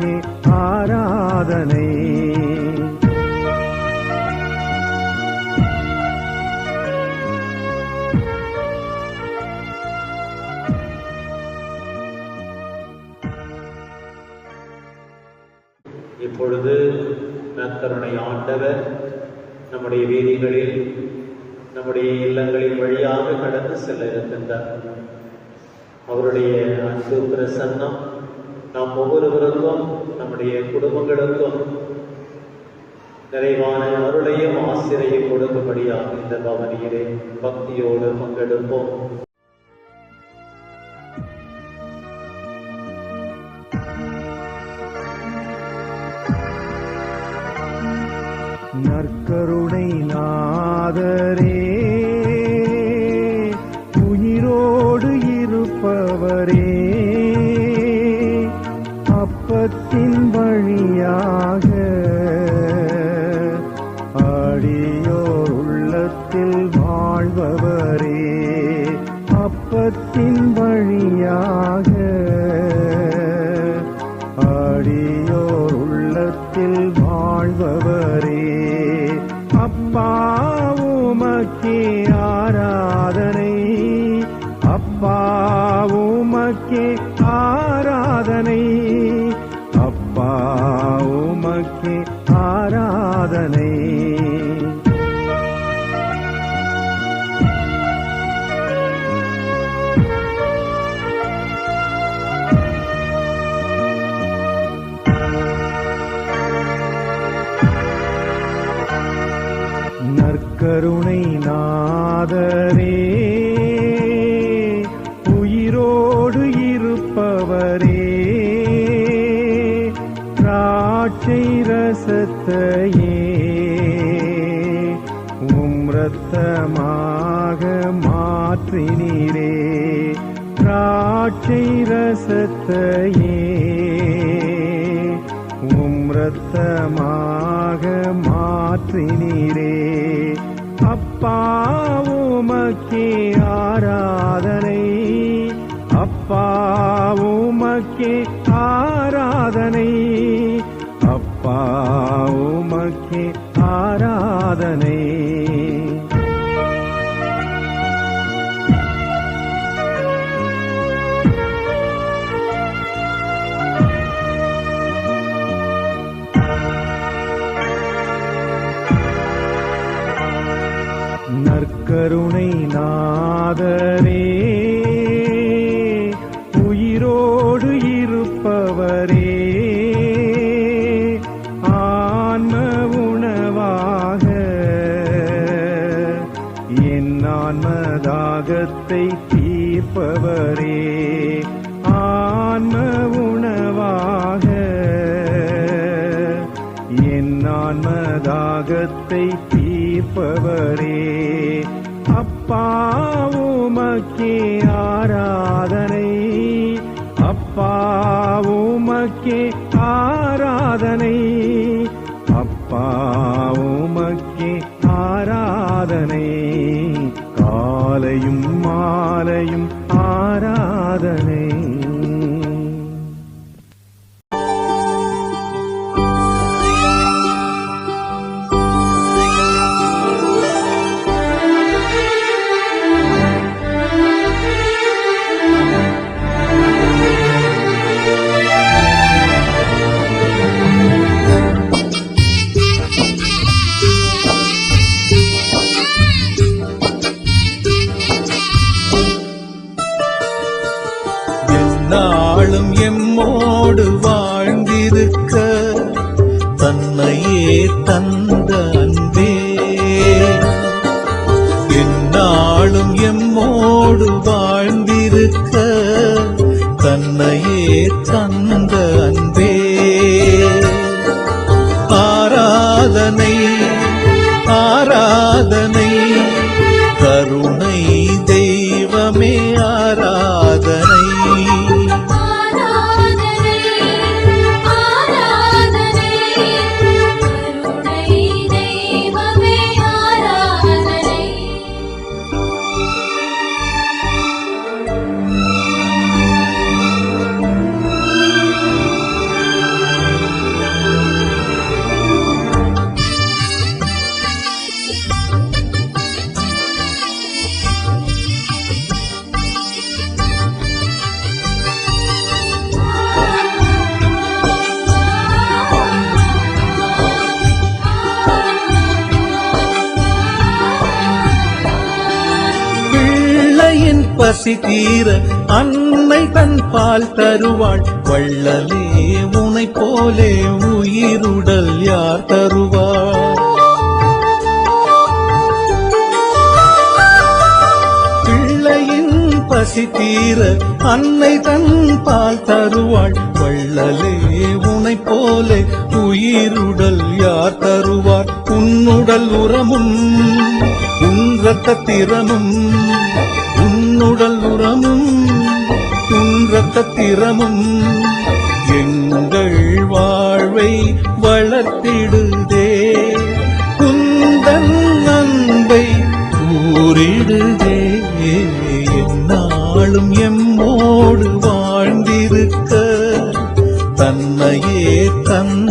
உனக்கே ஆராதனை. இப்பொழுது நற்கருணை ஆண்டவர் நம்முடைய வீதிகளில் நம்முடைய இல்லங்களின் வழியாக கடந்து செல்ல இருக்கின்றார். அவருடைய அன்பு பிரசன்னம் நாம் ஒவ்வொருவருக்கும் நம்முடைய குடும்பங்களுக்கும் நிறைவான அருளையும் ஆசிரியை கொடுக்கும்படியாக இந்த பவனியிலே பக்தியோடு பங்கெடுப்போம். நற்கருணை நாதரே உயிரோடு இருப்பவரே. அப்பத்தின் வழியாக அடியோர் உள்ளத்தில் வாழ்பவரே அப்பத்தின் வழியாக அடியோர் உள்ளத்தில் வாழ்பவரே. அப்பாவுமக்கே ஆராதனை. அப்பாவுமக்கே ஆராதனை. உயிரோடு இருப்பவரே திராட்சை ரசத்தையே உம்ரத்தமாக மாற்றினீரே திராட்சை ரசத்தையே உம்ரத்தமாக மாற்றினீரே. அப்பாவுமக்கே ஆராதனை. அப்பாவுமக்கே ஆராதனை. அப்பாவுமக்கே ஆராதனை. கருணை நாதரே ஆன்மதாகத்தை தீர்ப்பவரே. அப்பாவுமக்கே ஆராதனை. அப்பாவுமக்கே ஆராதனை. அப்பாவுமக்கே ஆராதனை. காலையும் மாலையும் ஆராதனை. வாழ்ந்திருக்க தன்னையே தந்த அன்பே. எந்நாளும் எம்மோடு வாழ்ந்திருக்க தன்னையே தந்த அன்பே. ஆராதனை ஆராதனை பசி தீர அன்னை தன் பால் தருவாள். வள்ளலே உனை போலே உயிருடல் யார் தருவாள்? பிள்ளையின் பசி தீர அன்னை தன் பால் தருவாள். வள்ளலே உனை போலே உயிருடல் யார் தருவார்? உன்னுடல் உரமும் உன் ரத்த திறமும் உன்னுடல் உரமும் உன் ரத்த திறமும் எங்கள் வாழ்வை வளர்த்திடுதே. குந்தன் அன்பை கூறிடுதே என்னாலும் எம்மோடு வாழ்ந்திருக்க. தன்னையே தன்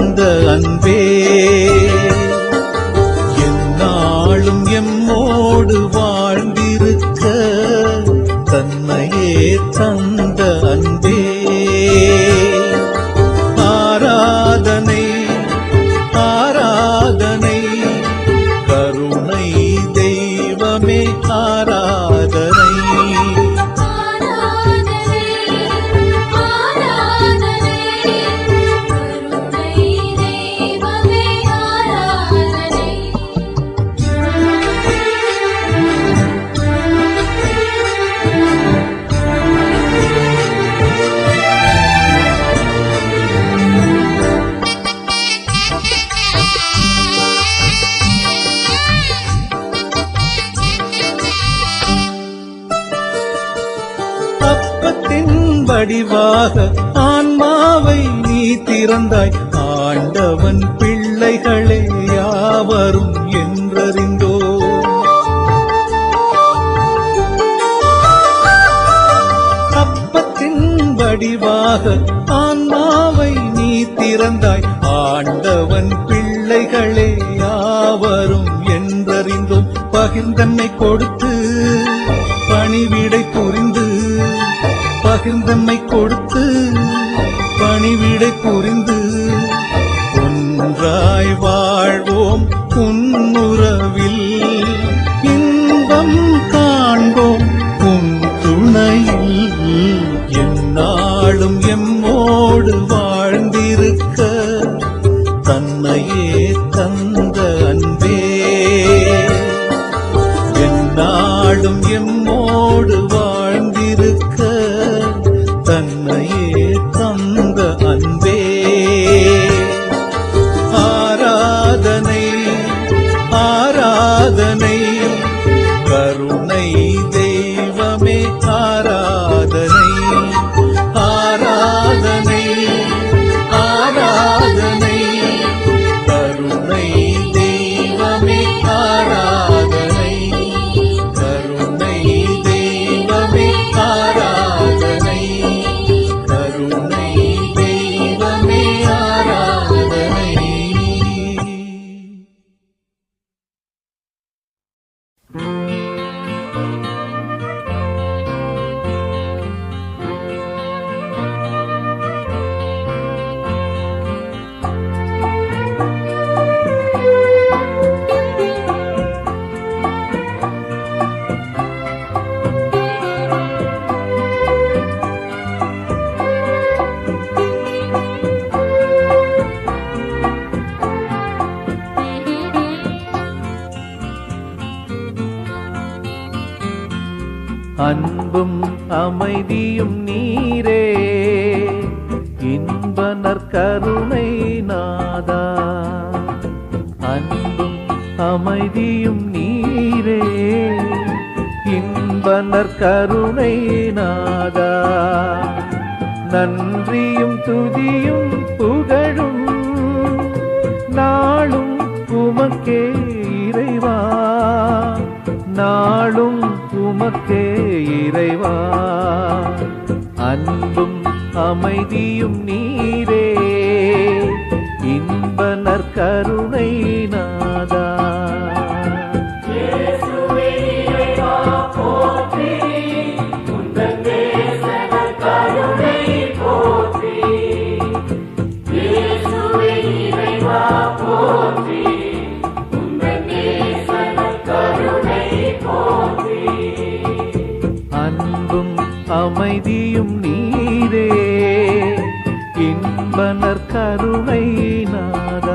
வடிவாக ஆன்மாவை நீ திறந்தாய். ஆண்டவன் பிள்ளைகளே யாவரும் என்றறிந்தோ. அப்பத்தின் வடிவாக ஆன்மாவை நீ திறந்தாய். ஆண்டவன் பிள்ளைகளே யாவரும் என்றறிந்தோம். பகிர்ந்தன்னை கொடுத்து பணிவிடை புரிந்து பகிர்ந்தன்னை கொடுத்து பணிவிடை புரிந்து ஒன்றாய் வாழ்வோம் உன் அமைதியும் நீரே. இன்ப நற்கருணை நாதா. அன்பும் அமைதியும் நீரே. இன்ப நற்கருணை நாதா. நன்றியும் துதியும் புகழும் உமக்கே இறைவா. அன்பும் அமைதியும் நீரே. இன்பனர் கருணை நாதா Oh அமைதியும் நீரே. இன்பனர் கருணை நாத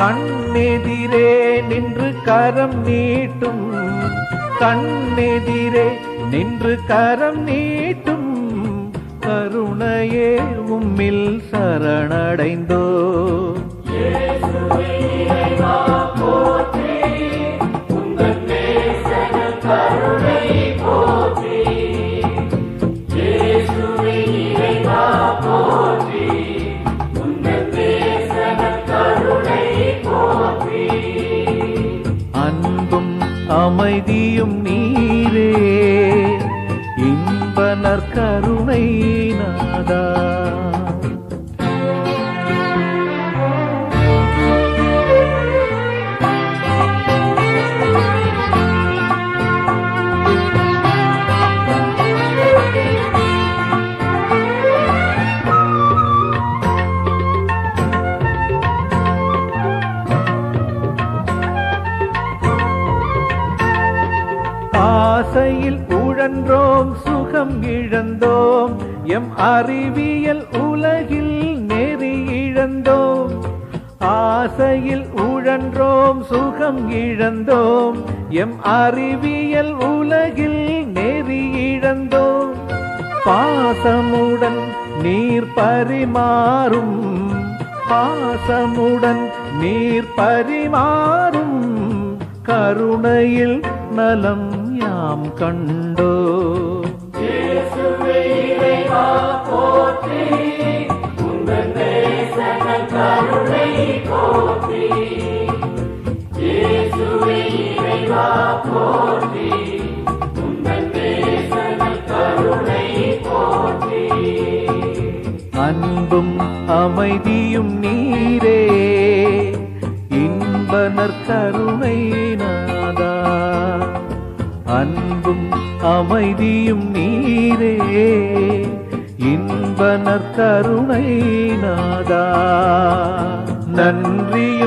கண்ணெதிரே நின்று கரம் நீட்டும். கண்ணெதிரே நின்று கரம் நீட்டும். கருணையே உம்மில் சரணடைந்தோ. அறிவியல் உலகில் நெறி இழந்தோம். ஆசையில் உழன்றோம் சுகம் இழந்தோம். எம் அறிவியல் உலகில் நெறி இழந்தோம். பாசமுடன் நீர் பரிமாறும். பாசமுடன் நீர் பரிமாறும். கருணையில் நலம் யாம் கண்டோ அன்பும் அமைதியும் நீரே இன்பனர் கருணை நாதா. அன்பும் அமைதியும் நீரே இன்பனர் கருணை நாதா. நன்றி